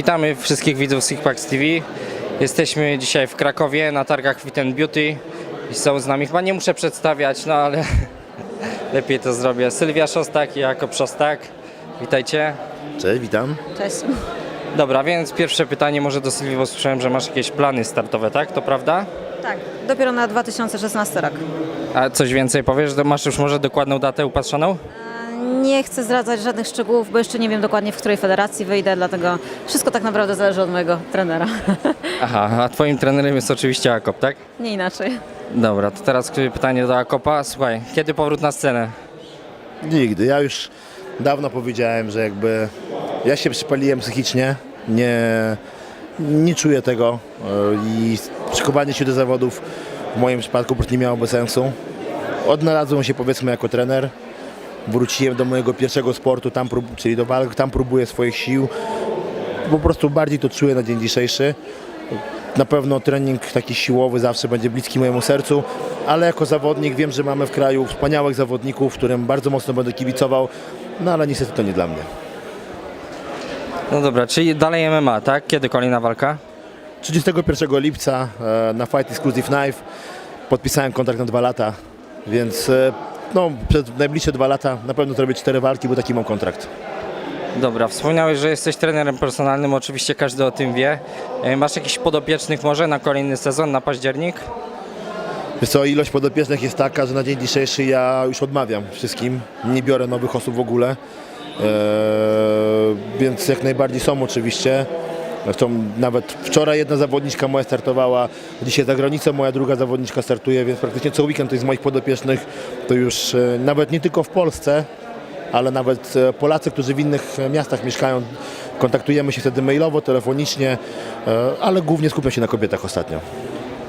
Witamy wszystkich widzów Sixpacks TV. Jesteśmy dzisiaj w Krakowie na targach Fit and Beauty i są z nami, chyba nie muszę przedstawiać, no ale lepiej to zrobię. Sylwia Szostak i Jakob Szostak. Witajcie. Cześć, witam. Cześć. Dobra, więc pierwsze pytanie może do Sylwii, bo słyszałem, że masz jakieś plany startowe, tak? To prawda? Tak, dopiero na 2016 rok. A coś więcej powiesz? Masz już może dokładną datę upatrzoną? Nie chcę zdradzać żadnych szczegółów, bo jeszcze nie wiem dokładnie w której federacji wyjdę, dlatego wszystko tak naprawdę zależy od mojego trenera. Aha, a twoim trenerem jest oczywiście Jakob, tak? nie inaczej. Dobra, to teraz pytanie do Jakoba. Słuchaj, kiedy powrót na scenę? Nigdy. Ja już dawno powiedziałem, że jakby ja się przypaliłem psychicznie, nie, nie czuję tego e, i szykowanie się do zawodów w moim przypadku nie miałoby sensu. Odnalazłem się powiedzmy jako trener, wróciłem do mojego pierwszego sportu, tam czyli do walk, tam próbuję swoich sił. Po prostu bardziej to czuję na dzień dzisiejszy. Na pewno trening taki siłowy zawsze będzie bliski mojemu sercu, ale jako zawodnik wiem, że mamy w kraju wspaniałych zawodników, którym bardzo mocno będę kibicował, no ale niestety to nie dla mnie. No dobra, czyli dalej MMA, tak? Kiedy kolejna walka? 31 lipca e, na Fight Exclusive Knife podpisałem kontrakt na dwa lata, więc e, no, przez najbliższe dwa lata na pewno zrobię cztery walki, bo taki mam kontrakt. Dobra, wspomniałeś, że jesteś trenerem personalnym, oczywiście każdy o tym wie. E, Masz jakichś podopiecznych może na kolejny sezon, na październik? Wiesz co, ilość podopiecznych jest taka, że na dzień dzisiejszy ja już odmawiam wszystkim, nie biorę nowych osób w ogóle, Eee, więc jak najbardziej są oczywiście. Zresztą nawet wczoraj jedna zawodniczka moja startowała, dzisiaj za granicą moja druga zawodniczka startuje, więc praktycznie co weekend to jest z moich podopiecznych, to już e, nawet nie tylko w Polsce, ale nawet e, Polacy, którzy w innych miastach mieszkają, kontaktujemy się wtedy mailowo, telefonicznie, e, ale głównie skupiam się na kobietach ostatnio.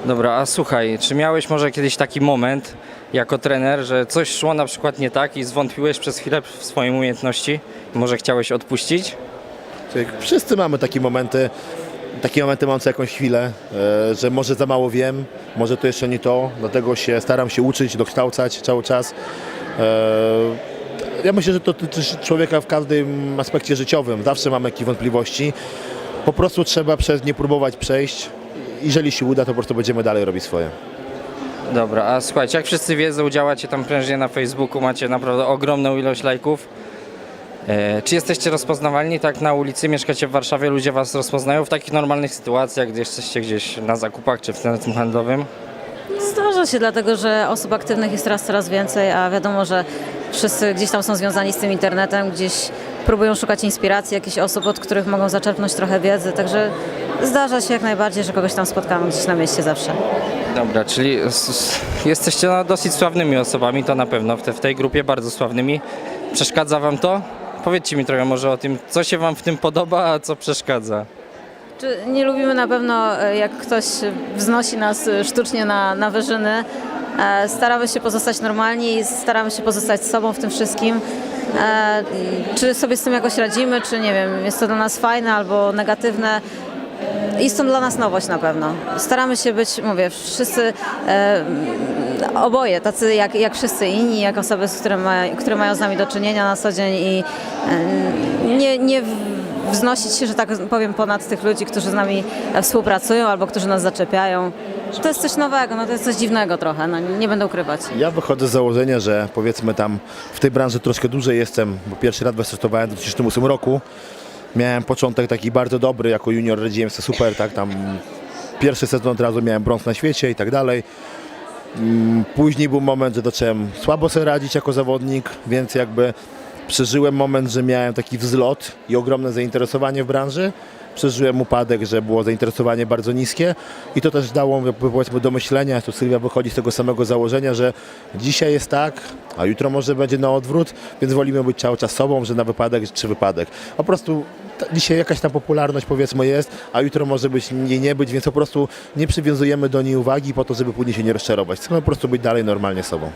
Dobra, a słuchaj, czy miałeś może kiedyś taki moment jako trener, że coś szło na przykład nie tak i zwątpiłeś przez chwilę w swoje umiejętności? Może chciałeś odpuścić? Wszyscy mamy takie momenty, takie momenty mam co jakąś chwilę, e, że może za mało wiem, może to jeszcze nie to, dlatego się staram się uczyć, dokształcać cały czas. E, Ja myślę, że to dotyczy człowieka w każdym aspekcie życiowym, zawsze mamy jakieś wątpliwości. Po prostu trzeba przez nie próbować przejść. Jeżeli się uda, to po prostu będziemy dalej robić swoje. Dobra, a słuchajcie, jak wszyscy wiedzą, działacie tam prężnie na Facebooku, macie naprawdę ogromną ilość lajków. E, czy jesteście rozpoznawalni tak na ulicy, mieszkacie w Warszawie, ludzie was rozpoznają w takich normalnych sytuacjach, gdy jesteście gdzieś na zakupach czy w centrum handlowym? Zdarza się, dlatego że osób aktywnych jest teraz coraz więcej, a wiadomo, że wszyscy gdzieś tam są związani z tym internetem, gdzieś próbują szukać inspiracji, jakichś osób, od których mogą zaczerpnąć trochę wiedzy, także zdarza się jak najbardziej, że kogoś tam spotkamy gdzieś na mieście zawsze. Dobra, czyli jesteście no, dosyć sławnymi osobami, to na pewno w, te, w tej grupie bardzo sławnymi. Przeszkadza wam to? Powiedzcie mi trochę może o tym, co się wam w tym podoba, a co przeszkadza. Czy nie lubimy na pewno, e, jak ktoś wznosi nas e, sztucznie na, na wyżyny. E, Staramy się pozostać normalni i staramy się pozostać sobą w tym wszystkim. Czy sobie z tym jakoś radzimy, czy nie wiem, jest to dla nas fajne albo negatywne. Jest to dla nas nowość na pewno. Staramy się być, mówię, wszyscy e, oboje, tacy jak, jak wszyscy inni, jak osoby, z które, które mają z nami do czynienia na co dzień i e, nie, nie wznosić się, że tak powiem, ponad tych ludzi, którzy z nami współpracują albo którzy nas zaczepiają. To jest coś nowego, no to jest coś dziwnego trochę, no nie będę ukrywać. Ja wychodzę z założenia, że powiedzmy tam w tej branży troszkę dłużej jestem, bo pierwszy raz wystartowałem w 2008 roku. Miałem początek taki bardzo dobry, jako junior radziłem sobie super, tak, tam pierwszy sezon od razu miałem brąz na świecie i tak dalej. Mm, Później był moment, że zacząłem słabo sobie radzić jako zawodnik, więc jakby przeżyłem moment, że miałem taki wzlot i ogromne zainteresowanie w branży. Przeżyłem upadek, że było zainteresowanie bardzo niskie i to też dało powiedzmy do myślenia, tu Sylwia wychodzi z tego samego założenia, że dzisiaj jest tak, a jutro może będzie na odwrót, więc wolimy być cały czas sobą, że na wypadek czy wypadek. Po prostu dzisiaj jakaś tam popularność powiedzmy jest, a jutro może być jej nie być, więc po prostu nie przywiązujemy do niej uwagi po to, żeby później się nie rozczarować. Chcemy po prostu być dalej normalnie sobą.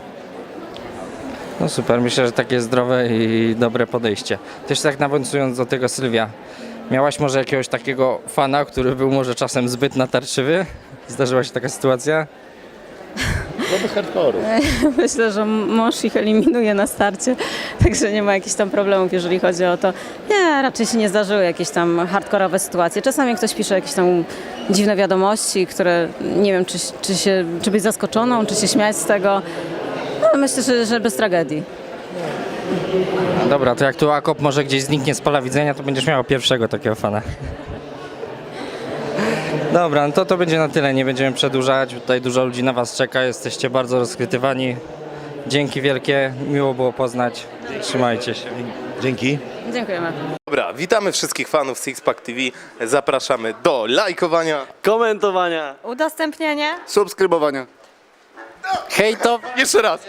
No super, myślę, że takie zdrowe i dobre podejście. Też tak nawiązując do tego Sylwia, miałaś może jakiegoś takiego fana, który był może czasem zbyt natarczywy? Zdarzyła się taka sytuacja? No bez hardcore'u. Myślę, że mąż ich eliminuje na starcie, także nie ma jakichś tam problemów, jeżeli chodzi o to. Nie, raczej się nie zdarzyły jakieś tam hardkorowe sytuacje. Czasami ktoś pisze jakieś tam dziwne wiadomości, które nie wiem, czy, czy, się, czy być zaskoczoną, czy się śmiać z tego. No, myślę, że, że bez tragedii. Dobra, to jak tu Akop może gdzieś zniknie z pola widzenia, to będziesz miał pierwszego takiego fana. Dobra, no to to będzie na tyle, nie będziemy przedłużać. Tutaj dużo ludzi na Was czeka, jesteście bardzo rozchwytywani. Dzięki wielkie, miło było poznać. Trzymajcie się. Dzięki. Dziękujemy. Dobra, witamy wszystkich fanów Sixpack TV. Zapraszamy do lajkowania, komentowania. Udostępnienie. subskrybowania. Hej to! Jeszcze raz.